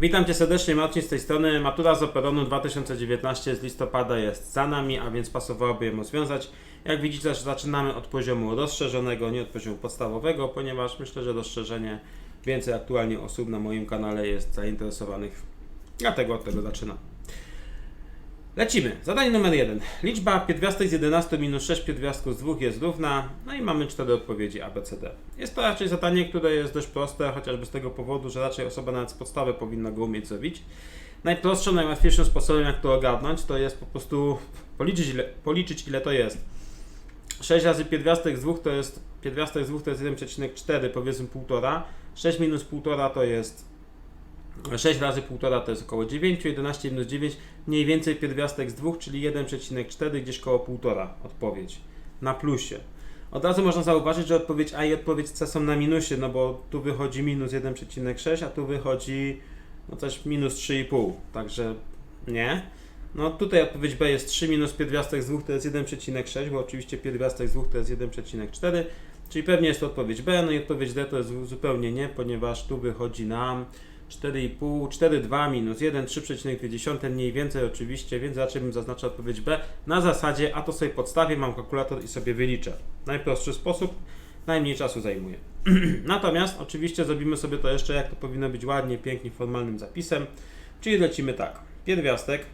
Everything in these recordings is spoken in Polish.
Witam Cię serdecznie, Marcin z tej strony. Matura z Operonu 2019 z listopada jest za nami, a więc pasowałoby ją rozwiązać. Jak widzicie, zaczynamy od poziomu rozszerzonego, nie od poziomu podstawowego, ponieważ myślę, że rozszerzenie więcej aktualnie osób na moim kanale jest zainteresowanych. Dlatego od tego zaczynam. Lecimy. Zadanie numer jeden. Liczba pierwiastek z 11 minus 6 pierwiastków z 2 jest równa, no i mamy cztery odpowiedzi A. Jest to raczej zadanie, które jest dość proste, chociażby z tego powodu, że raczej osoba nawet z podstawy powinna go umieć zrobić. Najprostszym, najłatwiejszym sposobem, jak to ogarnąć, to jest po prostu policzyć, ile, policzyć, ile to jest. 6 razy pierwiastek z 2 to jest pierwiastek z 2 to jest 1,4, powiedzmy 1,5. 6 minus 1,5 to jest 6 razy 1,5 to jest około 9, 11 minus 9 mniej więcej pierwiastek z 2, czyli 1,4 gdzieś koło 1,5 odpowiedź na plusie. Od razu można zauważyć, że odpowiedź A i odpowiedź C są na minusie, no bo tu wychodzi minus 1,6, a tu wychodzi no coś minus 3,5, także nie. No tutaj odpowiedź B jest 3 minus pierwiastek z 2 to jest 1,6, bo oczywiście pierwiastek z 2 to jest 1,4, czyli pewnie jest to odpowiedź B, no i odpowiedź D to jest zupełnie nie, ponieważ tu wychodzi nam 4,5, 4,2 minus 1, 3,2 mniej więcej oczywiście, więc raczej bym zaznaczył odpowiedź B. Na zasadzie, a to sobie podstawię, mam kalkulator i sobie wyliczę. Najprostszy sposób, najmniej czasu zajmuje. Natomiast oczywiście zrobimy sobie to jeszcze, jak to powinno być ładnie, pięknie, formalnym zapisem. Czyli lecimy tak. Pierwiastek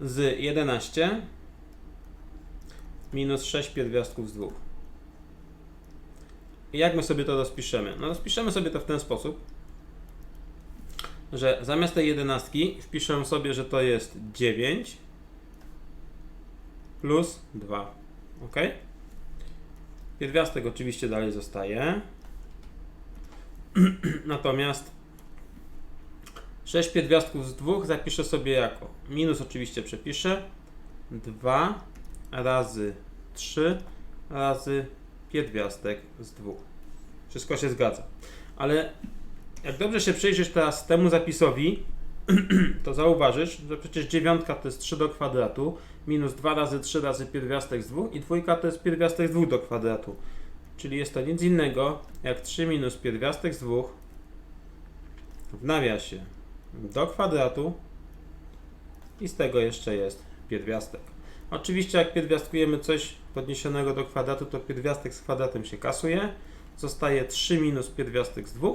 z 11 minus 6 pierwiastków z 2. Jak my sobie to rozpiszemy? No rozpiszemy sobie to w ten sposób, że zamiast tej jedenastki wpiszę sobie, że to jest 9 plus 2. Ok? Pierwiastek oczywiście dalej zostaje. Natomiast 6 pierwiastków z 2 zapiszę sobie jako minus oczywiście przepiszę 2 razy 3 razy pierwiastek z 2. Wszystko się zgadza. Ale jak dobrze się przyjrzysz teraz temu zapisowi, to zauważysz, że przecież dziewiątka to jest 3 do kwadratu, minus 2 razy 3 razy pierwiastek z 2 i dwójka to jest pierwiastek z 2 do kwadratu. Czyli jest to nic innego jak 3 minus pierwiastek z 2 w nawiasie do kwadratu i z tego jeszcze jest pierwiastek. Oczywiście jak pierwiastkujemy coś podniesionego do kwadratu, to pierwiastek z kwadratem się kasuje. Zostaje 3 minus pierwiastek z 2.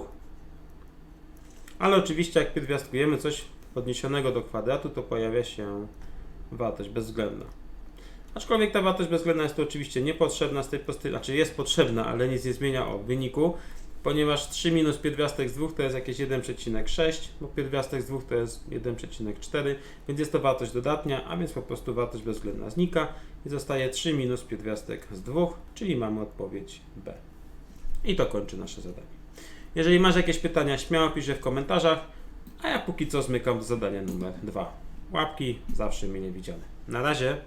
Ale oczywiście jak pierwiastkujemy coś podniesionego do kwadratu, to pojawia się wartość bezwzględna. Aczkolwiek ta wartość bezwzględna jest tu oczywiście niepotrzebna z tej prostej, znaczy jest potrzebna, ale nic nie zmienia o wyniku, ponieważ 3 minus pierwiastek z 2 to jest jakieś 1,6, bo pierwiastek z 2 to jest 1,4, więc jest to wartość dodatnia, a więc po prostu wartość bezwzględna znika i zostaje 3 minus pierwiastek z 2, czyli mamy odpowiedź B. I to kończy nasze zadanie. Jeżeli masz jakieś pytania, śmiało pisz je w komentarzach, a ja póki co zmykam do zadania numer 2. Łapki zawsze mnie widziane. Na razie.